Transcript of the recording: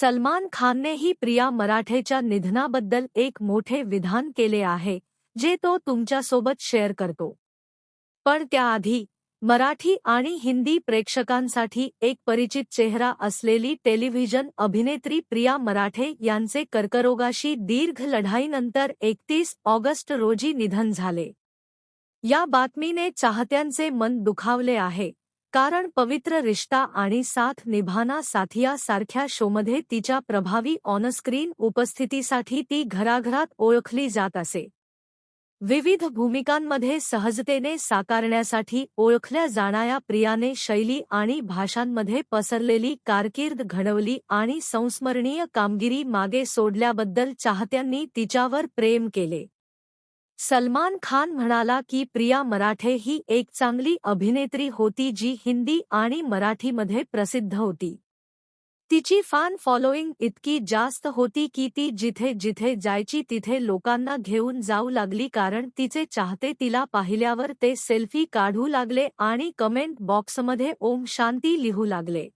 सलमान खाननेही प्रिया मराठेच्या निधनाबद्दल एक मोठे विधान केले आहे जे तो तुमच्यासोबत शेअर करतो. पण त्याआधी मराठी आणि हिंदी प्रेक्षकांसाठी एक परिचित चेहरा असलेली टेलिव्हिजन अभिनेत्री प्रिया मराठे यांचे कर्करोगाशी दीर्घ लढाईनंतर एकतीस ऑगस्ट रोजी निधन झाले. या बातमीने चाहत्यांचे मन दुखावले आहे. कारण पवित्र रिश्ता आणि साथ निभाना साथिया सारख्या शोमध्ये तिच्या प्रभावी ऑनस्क्रीन उपस्थितीसाठी ती घराघरात ओळखली जात असे. विविध भूमिकांमध्ये सहजतेने साकारण्यासाठी ओळखल्या जाणाऱ्या प्रियाने शैली आणि भाषांमध्ये पसरलेली कारकीर्द घडवली आणि संस्मरणीय कामगिरी मागे सोडल्याबद्दल चाहत्यांनी तिच्यावर प्रेम केले. सलमान खान म्हणाला की प्रिया मराठे ही एक चांगली अभिनेत्री होती जी हिंदी आणि मराठीमध्ये प्रसिद्ध होती. तिची फॅन फॉलोईंग इतकी जास्त होती की ती जिथे जिथे जायची तिथे लोकांना घेऊन जाऊ लागली कारण तिचे चाहते तिला पाहिल्यावर ते सेल्फी काढू लागले आणि कमेंट बॉक्समध्ये ओम शांती लिहू लागले.